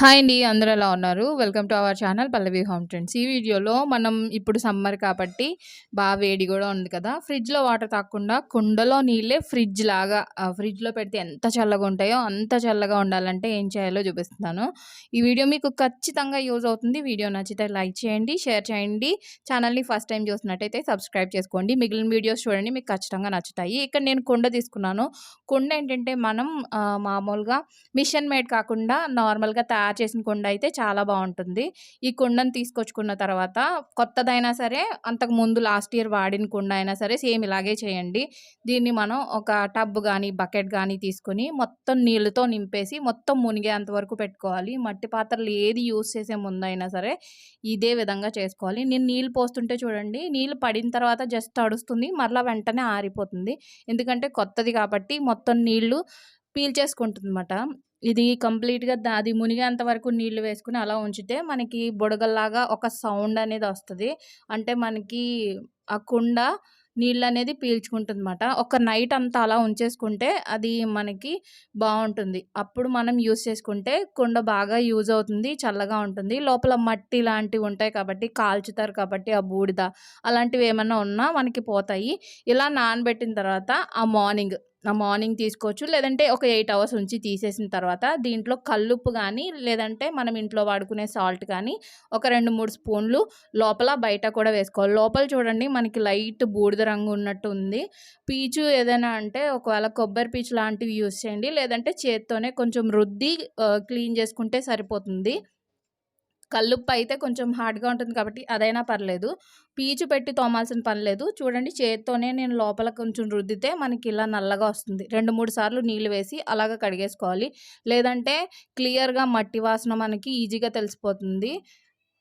Hi అండి అందరూ ఎలా ఉన్నారు? Welcome to our channel Pallavi home trends. ఈ వీడియోలో మనం ఇప్పుడు సమ్మర్ కాబట్టి బాగా వేడి కూడా ఉంది కదా. ఫ్రిడ్జ్లో వాటర్ తాకుండా కుండలో నీళ్ళే ఫ్రిడ్జ్ లాగా ఫ్రిడ్జ్లో పెడితే ఎంత చల్లగా ఉంటాయో అంత చల్లగా ఉండాలంటే ఏం చేయాలో చూపిస్తున్నాను. ఈ వీడియో మీకు ఖచ్చితంగా యూజ్ అవుతుంది. వీడియో నచ్చితే లైక్ చేయండి షేర్ చేయండి. ఛానల్ని ఫస్ట్ టైం చూసినట్టయితే సబ్స్క్రైబ్ చేసుకోండి. మిగిలిన వీడియోస్ చూడండి మీకు ఖచ్చితంగా నచ్చుతాయి. ఇక్కడ నేను కుండ తీసుకున్నాను. కుండ ఏంటంటే మనం మామూలుగా మిషన్ మేడ్ కాకుండా నార్మల్గా తయారు చేసిన కుండ అయితే చాలా బాగుంటుంది. ఈ కుండను తీసుకొచ్చుకున్న తర్వాత కొత్తదైనా సరే అంతకు ముందు లాస్ట్ ఇయర్ వాడిన కుండ అయినా సరే సేమ్ ఇలాగే చేయండి. దీన్ని మనం ఒక టబ్ కానీ బకెట్ కానీ తీసుకొని మొత్తం నీళ్ళతో నింపేసి మొత్తం మునిగేంత వరకు పెట్టుకోవాలి. మట్టి పాత్రలు ఏది యూస్ చేసే ముందైనా సరే ఇదే విధంగా చేసుకోవాలి. నేను నీళ్ళు పోస్తుంటే చూడండి నీళ్ళు పడిన తర్వాత జస్ట్ తడుస్తుంది మరలా వెంటనే ఆరిపోతుంది. ఎందుకంటే కొత్తది కాబట్టి మొత్తం నీళ్ళు పీల్చేసుకుంటుందన్నమాట ఇది కంప్లీట్‌గా అది మునిగేంత వరకు నీళ్ళు వేసుకొని అలా ఉంచితే మనకి బుడగల్లాగా ఒక సౌండ్ అనేది వస్తుంది అంటే మనకి ఆ కుండ నీళ్ళనేది పీల్చుకుంటుందన్నమాట. ఒక నైట్ అంతా అలా ఉంచేసుకుంటే అది మనకి బాగుంటుంది అప్పుడు మనం యూజ్ చేసుకుంటే కుండ బాగా యూజ్ అవుతుంది. చల్లగా ఉంటుంది. లోపల మట్టి లాంటివి ఉంటాయి కాబట్టి కాల్చుతారు కాబట్టి ఆ బూడిద అలాంటివి ఏమైనా ఉన్నా మనకి పోతాయి. ఇలా నానబెట్టిన తర్వాత ఆ మార్నింగ్ మార్నింగ్ తీసుకోవచ్చు. లేదంటే ఒక ఎయిట్ అవర్స్ ఉంచి తీసేసిన తర్వాత దీంట్లో కల్లుప్పు కానీ లేదంటే మనం ఇంట్లో వాడుకునే సాల్ట్ కానీ ఒక 2, 3 స్పూన్లు లోపల, బయట కూడా వేసుకోవాలి. లోపల చూడండి మనకి లైట్ బూడిద రంగు ఉన్నట్టు ఉంది. పీచు ఏదైనా అంటే ఒకవేళ కొబ్బరి పీచు లాంటివి యూజ్ చేయండి. లేదంటే చేత్తోనే కొంచెం రుద్ది క్లీన్ చేసుకుంటే సరిపోతుంది. కల్లుప్పు అయితే కొంచెం హార్డ్‌గా ఉంటుంది కాబట్టి అదైనా పర్లేదు. పీచు పెట్టి తోమాల్సిన పని లేదు. చూడండి చేత్తోనే నేను లోపల కొంచెం రుద్దితే మనకి ఇలా నల్లగా వస్తుంది. 2, 3 సార్లు నీళ్ళు వేసి అలాగ కడిగేసుకోవాలి. లేదంటే క్లియర్‌గా మట్టి వాసన మనకి ఈజీగా తెలిసిపోతుంది.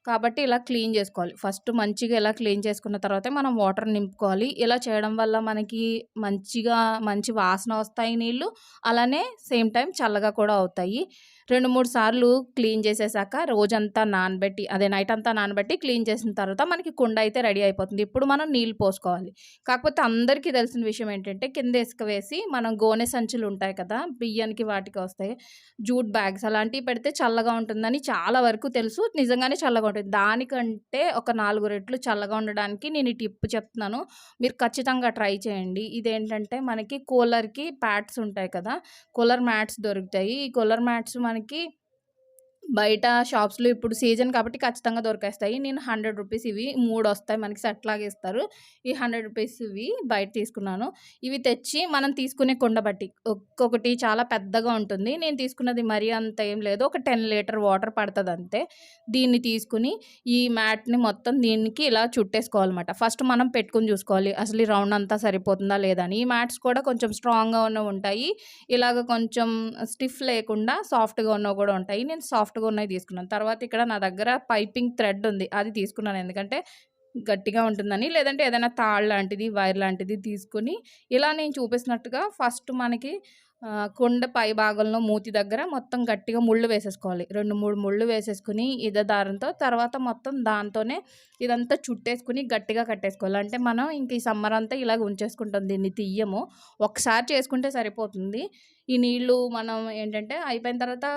కాబట్టి ఇలా క్లీన్ చేసుకోవాలి. ఫస్ట్ మంచిగా ఇలా క్లీన్ చేసుకున్న తర్వాతే మనం వాటర్ నింపుకోవాలి. ఇలా చేయడం వల్ల మనకి మంచిగా మంచి వాసన వస్తాయి నీళ్ళు. అలానే సేమ్ టైం చల్లగా కూడా అవుతాయి. 2, 3 సార్లు క్లీన్ చేసేసాక రోజంతా నానబెట్టి అదే నైట్ అంతా నానబెట్టి క్లీన్ చేసిన తర్వాత మనకి కుండ అయితే రెడీ అయిపోతుంది. ఇప్పుడు మనం నీళ్ళు పోసుకోవాలి. కాకపోతే అందరికీ తెలిసిన విషయం ఏంటంటే కింద ఇసుక వేసి మనం గోనె సంచులు ఉంటాయి కదా! బియ్యానికి వాటికి వస్తాయి. జూట్ బ్యాగ్స్ అలాంటివి పెడితే చల్లగా ఉంటుందని చాలా వరకు తెలుసు. నిజంగానే చల్లగా ఉంటుంది. దానికంటే ఒక నాలుగు రెట్లు చల్లగా ఉండడానికి నేను ఈ టిప్ చెప్తున్నాను. మీరు ఖచ్చితంగా ట్రై చేయండి. ఇదేంటంటే మనకి కూలర్‌కి ప్యాడ్స్ ఉంటాయి కదా! కూలర్ మ్యాట్స్ దొరుకుతాయి. ఈ కూలర్ మ్యాట్స్ మనకి బయట షాప్స్‌లో ఇప్పుడు సీజన్ కాబట్టి ఖచ్చితంగా దొరికేస్తాయి. నేను హండ్రెడ్ రూపీస్ ఇవి మూడు వస్తాయి. మనకి సెట్ లాగా ఇస్తారు. ఈ హండ్రెడ్ రూపీస్ ఇవి బయట తీసుకున్నాను. ఇవి తెచ్చి మనం తీసుకునే కుండ బట్టి ఒక్కొక్కటి చాలా పెద్దగా ఉంటుంది. నేను తీసుకున్నది మరీ అంత ఏం లేదు. ఒక 10 లీటర్ వాటర్ పడుతుంది అంతే. దీన్ని తీసుకొని ఈ మ్యాట్‌ని మొత్తం దీనికి ఇలా చుట్టేసుకోవాలన్నమాట. ఫస్ట్ మనం పెట్టుకొని చూసుకోవాలి. అసలు ఈ రౌండ్ అంతా సరిపోతుందా లేదా అని. ఈ మ్యాట్స్ కూడా కొంచెం స్ట్రాంగ్‌గా ఉన్నవి ఉంటాయి. ఇలాగ కొంచెం స్టిఫ్ లేకుండా సాఫ్ట్‌గా ఉన్నవి కూడా ఉంటాయి. నేను సాఫ్ట్ సాఫ్ట్‌గా ఉన్నాయి తీసుకున్నాను. తర్వాత ఇక్కడ నా దగ్గర పైపింగ్ థ్రెడ్ ఉంది. అది తీసుకున్నాను. ఎందుకంటే గట్టిగా ఉంటుందని. లేదంటే ఏదైనా తాళ్ లాంటిది, వైర్ లాంటిది తీసుకొని ఇలా నేను చూపిస్తున్నట్టుగా ఫస్ట్ మనకి కొండ పై భాగంలో మూతి దగ్గర మొత్తం గట్టిగా ముళ్ళు వేసేసుకోవాలి. 2, 3 ముళ్ళు వేసేసుకుని ఇదే దారంతో తర్వాత మొత్తం దాంతోనే ఇదంతా చుట్టేసుకొని గట్టిగా కట్టేసుకోవాలి. అంటే మనం ఇంక ఈ సమ్మర్ అంతా ఇలాగ ఉంచేసుకుంటాం. దీన్ని తియ్యము. ఒకసారి చేసుకుంటే సరిపోతుంది. ఈ నీళ్ళు మనం ఏంటంటే అయిపోయిన తర్వాత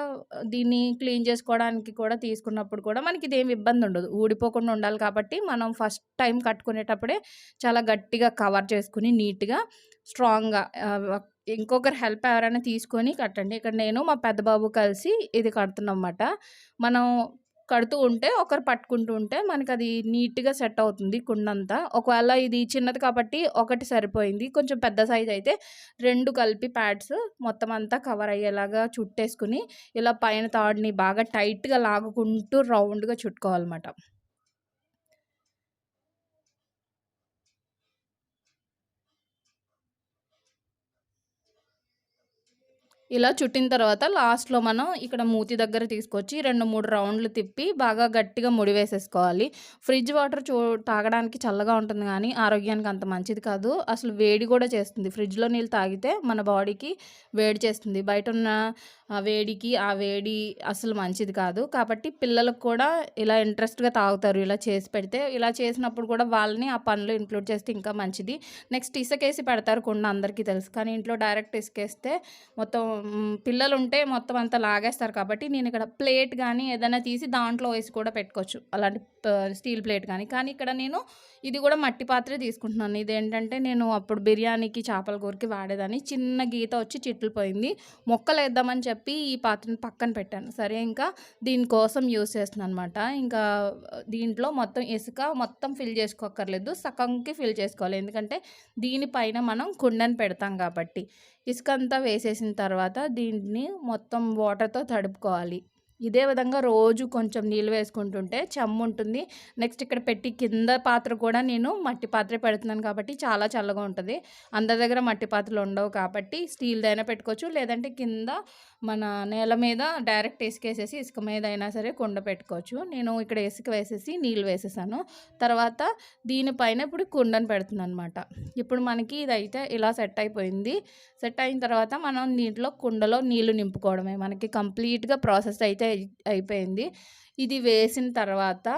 దీన్ని క్లీన్ చేసుకోవడానికి కూడా తీసుకున్నప్పుడు కూడా మనకి ఇదేమి ఇబ్బంది ఉండదు. ఊడిపోకుండా ఉండాలి కాబట్టి మనం ఫస్ట్ టైం కట్టుకునేటప్పుడే చాలా గట్టిగా కవర్ చేసుకుని నీట్‌గా స్ట్రాంగ్‌గా ఇంకొకరు ఇంకొకరి హెల్ప్ ఎవరైనా తీసుకొని కట్టండి. ఇక్కడ నేను మా పెద్ద బాబు కలిసి ఇది కడుతున్నాం అన్నమాట మనం కడుతూ ఉంటే ఒకరు పట్టుకుంటూ ఉంటే మనకది నీట్‌గా సెట్ అవుతుంది కుండంతా. ఒకవేళ ఇది చిన్నది కాబట్టి ఒకటి సరిపోయింది. కొంచెం పెద్ద సైజ్ అయితే రెండు కలిపి ప్యాడ్స్ మొత్తం అంతా కవర్ అయ్యేలాగా చుట్టేసుకొని ఇలా పైన తాడుని బాగా టైట్‌గా లాగుకుంటూ రౌండ్‌గా చుట్టుకోవాలన్నమాట. ఇలా చుట్టిన తర్వాత లాస్ట్‌లో మనం ఇక్కడ మూతి దగ్గర తీసుకొచ్చి 2, 3 రౌండ్‌లు తిప్పి బాగా గట్టిగా ముడి వేసేసుకోవాలి. ఫ్రిడ్జ్ వాటర్ చూ తాగడానికి చల్లగా ఉంటుంది కానీ ఆరోగ్యానికి అంత మంచిది కాదు. అసలు వేడి కూడా చేస్తుంది. ఫ్రిడ్జ్‌లో నీళ్ళు తాగితే మన బాడీకి వేడి చేస్తుంది. బయట ఉన్న ఆ వేడికి ఆ వేడి అసలు మంచిది కాదు. కాబట్టి పిల్లలకు కూడా ఇలా ఇంట్రెస్ట్గా తాగుతారు ఇలా చేసి పెడితే. ఇలా చేసినప్పుడు కూడా వాళ్ళని ఆ పనులు ఇంక్లూడ్ చేస్తే ఇంకా మంచిది. నెక్స్ట్ ఇసుకేసి పెడతారు కొండ అందరికీ తెలుసు. కానీ ఇంట్లో డైరెక్ట్ ఇసుకేస్తే మొత్తం పిల్లలు ఉంటే మొత్తం అంతా లాగేస్తారు కాబట్టి నేను ఇక్కడ ప్లేట్ కానీ ఏదైనా తీసి దాంట్లో వేసి కూడా పెట్టుకోవచ్చు. అలాంటి ప- స్టీల్ ప్లేట్ కానీ కానీ ఇక్కడ నేను ఇది కూడా మట్టి పాత్రే తీసుకుంటున్నాను. ఇదేంటంటే నేను అప్పుడు బిర్యానీకి చేపల కూరకి వాడేదాన్ని. చిన్న గీత వచ్చి చిట్లిపోయింది. మొక్కలు వేద్దామని చెప్పి ఈ పాత్రను పక్కన పెట్టాను. సరే ఇంకా దీనికోసం యూస్ చేస్తున్నాను అనమాట ఇంకా దీంట్లో మొత్తం ఇసుక మొత్తం ఫిల్ చేసుకోక్కర్లేదు. సగంకి ఫిల్ చేసుకోవాలి. ఎందుకంటే దీనిపైన మనం కుండని పెడతాం కాబట్టి. ఇసుక అంతా వేసేసిన తర్వాత దీన్ని మొత్తం వాటర్తో తడుపుకోవాలి. ఇదే విధంగా రోజు కొంచెం నీళ్ళు వేసుకుంటుంటే చెమ్ము ఉంటుంది. నెక్స్ట్ ఇక్కడ పెట్టి కింద పాత్ర కూడా నేను మట్టి పాత్ర పెడుతున్నాను కాబట్టి చాలా చల్లగా ఉంటుంది. అందరి దగ్గర మట్టి పాత్రలు ఉండవు కాబట్టి స్టీల్దైనా పెట్టుకోవచ్చు. లేదంటే కింద మన నేల మీద డైరెక్ట్ ఇసుకేసేసి ఇసుక మీద అయినా సరే కుండ పెట్టుకోవచ్చు. నేను ఇక్కడ ఇసుక వేసేసి నీళ్ళు వేసేసాను. తర్వాత దీనిపైన ఇప్పుడు కుండను పెడుతున్నాను అనమాట ఇప్పుడు మనకి ఇదైతే ఇలా సెట్ అయిపోయింది. సెట్ అయిన తర్వాత మనం నీటిలో కుండలో నీళ్ళు నింపుకోవడమే. మనకి కంప్లీట్గా ప్రాసెస్ అయితే అయిపోయింది. ఇది వేసిన తర్వాత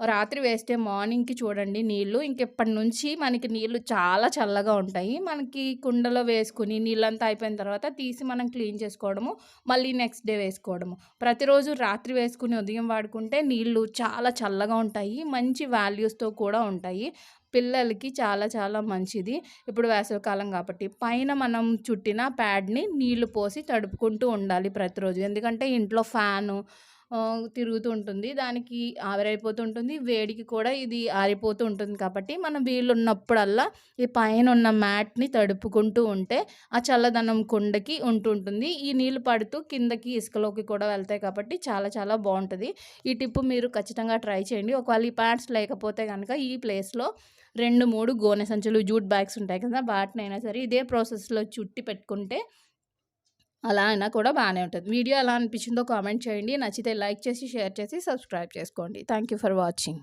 రాత్రి వేస్తే మార్నింగ్కి చూడండి నీళ్ళు. ఇంకెప్పటి నుంచి మనకి నీళ్ళు చాలా చల్లగా ఉంటాయి. మనకి కుండలో వేసుకుని నీళ్ళంతా అయిపోయిన తర్వాత తీసి మనం క్లీన్ చేసుకోవడము మళ్ళీ నెక్స్ట్ డే వేసుకోవడము. ప్రతిరోజు రాత్రి వేసుకుని ఉదయం వాడుకుంటే నీళ్ళు చాలా చల్లగా ఉంటాయి. మంచి వాల్యూస్తో కూడా ఉంటాయి. పిల్లలకి చాలా చాలా మంచిది. ఇప్పుడు వేసవికాలం కాబట్టి పైన మనం చుట్టిన ప్యాడ్ని నీళ్ళు పోసి తడుపుకుంటూ ఉండాలి ప్రతిరోజు. ఎందుకంటే ఇంట్లో ఫ్యాను తిరుగుతూ ఉంటుంది. దానికి ఆవిరైపోతూ ఉంటుంది. వేడికి కూడా ఇది ఆరిపోతూ ఉంటుంది కాబట్టి మనం వీళ్ళు ఉన్నప్పుడల్లా ఈ పైన ఉన్న మ్యాట్ని తడుపుకుంటూ ఉంటే ఆ చల్లదనం కుండకి ఉంటుంటుంది ఈ నీళ్ళు పడుతూ కిందకి ఇసుకలోకి కూడా వెళ్తాయి కాబట్టి చాలా చాలా బాగుంటుంది. ఈ టిప్ మీరు ఖచ్చితంగా ట్రై చేయండి. ఒకవేళ ఈ ప్యాడ్స్ లేకపోతే కనుక ఈ ప్లేస్లో రెండు మూడు గోనె సంచులు జూట్ బ్యాగ్స్ ఉంటాయి కదా వాటినైనా సరే ఇదే ప్రాసెస్లో చుట్టి పెట్టుకుంటే అలా అయినా కూడా బాగానే ఉంటుంది. వీడియో ఎలా అనిపించిందో కామెంట్ చేయండి. నచ్చితే లైక్ చేసి షేర్ చేసి సబ్స్క్రైబ్ చేసుకోండి. Thank you for watching.